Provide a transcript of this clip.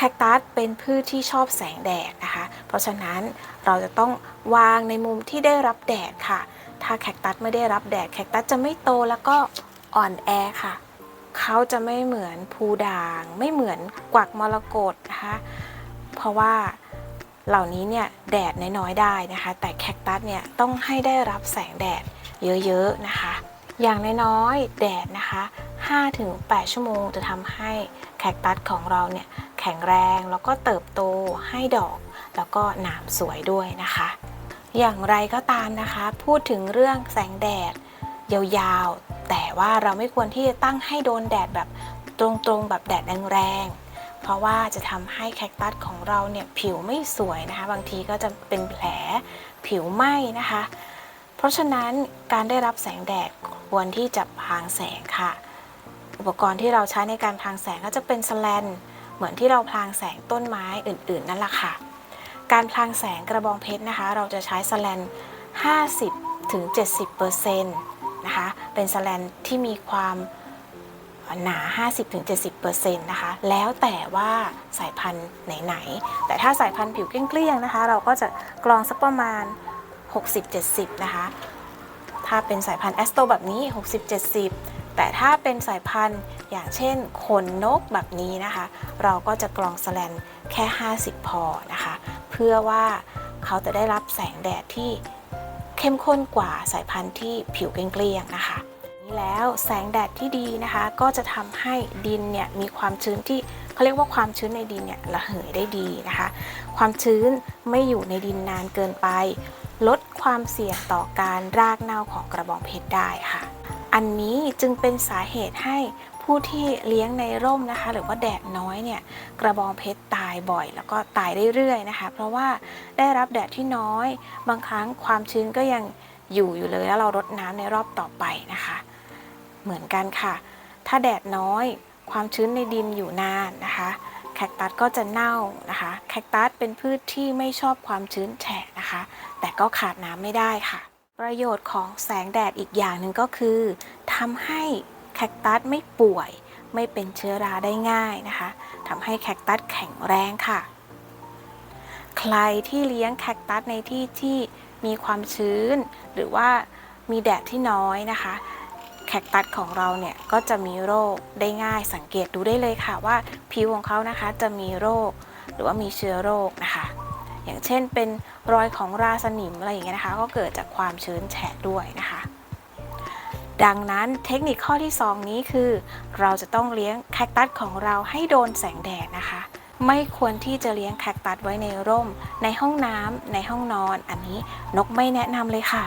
แคคตัสเป็นพืชที่ชอบแสงแดดนะคะ เพราะฉะนั้นเราจะต้องวางในมุมที่ได้รับแดดค่ะ ถ้าแคคตัสไม่ได้รับแดดแคคตัสจะไม่โตแล้วก็อ่อนแอค่ะ เขาจะไม่เหมือนภูด่าง ไม่เหมือนกวักมรกตนะคะ เพราะว่าเหล่านี้เนี่ยแดดน้อยๆได้นะคะ แต่แคคตัสเนี่ยต้องให้ได้รับแสงแดดเยอะๆนะคะ อย่างน้อยๆแดดนะคะ5-8 ชั่วโมงจะทำให้แคคตัสของเราเนี่ย ข็งแรงแล้วก็เติบโตให้ดอก แล้วก็หนามสวยด้วยนะคะ อย่างไรก็ตามนะคะ พูดถึงเรื่องแสงแดด ยาวๆ แต่ว่าเราไม่ควรที่จะตั้งให้โดนแดดแบบตรงๆแบบแดดแรงๆเพราะว่าจะทำให้แคคตัสของเราเนี่ยผิวไม่สวยนะคะ บางทีก็จะเป็นแผลผิวไหม้นะคะ เพราะฉะนั้นการได้รับแสงแดดควรที่จะพรางแสงค่ะ อุปกรณ์ที่เราใช้ในการพรางแสงก็จะเป็นสแลน เหมือนที่เราพรางแสงต้นไม้อื่นๆ นั่นแหละค่ะ การพรางแสงกระบองเพชรนะคะ เราจะใช้สแลน 50ถึง70%นะคะ เป็นสแลนที่มีความหนา 50-70%นะคะ แล้วแต่ว่าสายพันธุ์ไหนๆ แต่ถ้าสายพันธุ์ผิวเกลี้ยงๆนะคะ เราก็จะกรองสักประมาณ 60-70 นะคะ ถ้าเป็นสายพันธุ์แอสโตแบบนี้ 60-70 แต่ถ้าเป็นสายพันธุ์ อย่างเช่นขนนกแบบนี้นะคะ เราก็จะกรองสแลนแค่ 50 พอนะคะ เพื่อว่าเขาจะได้รับแสงแดดที่เข้มข้นกว่าสายพันธุ์ที่ผิวเกลี้ยงนะคะนี่แล้วแสงแดดที่ดีนะคะ ก็จะทำให้ดินเนี่ยมีความชื้นที่เขาเรียกว่าความชื้นในดินเนี่ยระเหยได้ดีนะคะ ความชื้นไม่อยู่ในดินนานเกินไป ลดความเสี่ยงต่อการรากเน่าของกระบองเพชรได้ค่ะ อันนี้จึงเป็นสาเหตุให้ ผู้ที่เลี้ยงในร่มนะคะ หรือว่าแดดน้อยเนี่ยกระบองเพชรตายบ่อย แล้วก็ตายเรื่อยๆนะคะ เพราะว่าได้รับแดดที่น้อย บางครั้งความชื้นก็ยังอยู่อยู่เลยแล้วเรารดน้ำในรอบต่อไปนะคะ เหมือนกันค่ะ ถ้าแดดน้อย ความชื้นในดินอยู่นานนะคะแคคตัสก็จะเน่านะคะ แคคตัสเป็นพืชที่ไม่ชอบความชื้นแฉะนะคะ แต่ก็ขาดน้ำไม่ได้ค่ะ ประโยชน์ของแสงแดดอีกอย่างหนึ่งก็คือทำให้ แคคตัสไม่ป่วย ไม่เป็นเชื้อราได้ง่ายนะคะทำให้แคคตัสแข็งแรงค่ะ ใครที่เลี้ยงแคคตัสในที่ที่มีความชื้น หรือว่ามีแดดที่น้อยนะคะแคคตัสของเราเนี่ยก็จะมีโรคได้ง่ายสังเกตดูได้เลยค่ะว่าผิวของเขานะคะจะมีโรคหรือว่ามีเชื้อโรคนะคะ อย่างเช่นเป็นรอยของราสนิมอะไรอย่างเงี้ยนะคะ ก็เกิดจากความชื้นแฉะด้วยนะคะ ดังนั้นเทคนิคข้อที่ 2 นี้คือ เราจะต้องเลี้ยงแคคตัสของเราให้โดนแสงแดดนะคะ ไม่ควรที่จะเลี้ยงแคคตัสไว้ในร่ม ในห้องน้ำในห้องนอน อันนี้นกไม่แนะนำเลยค่ะ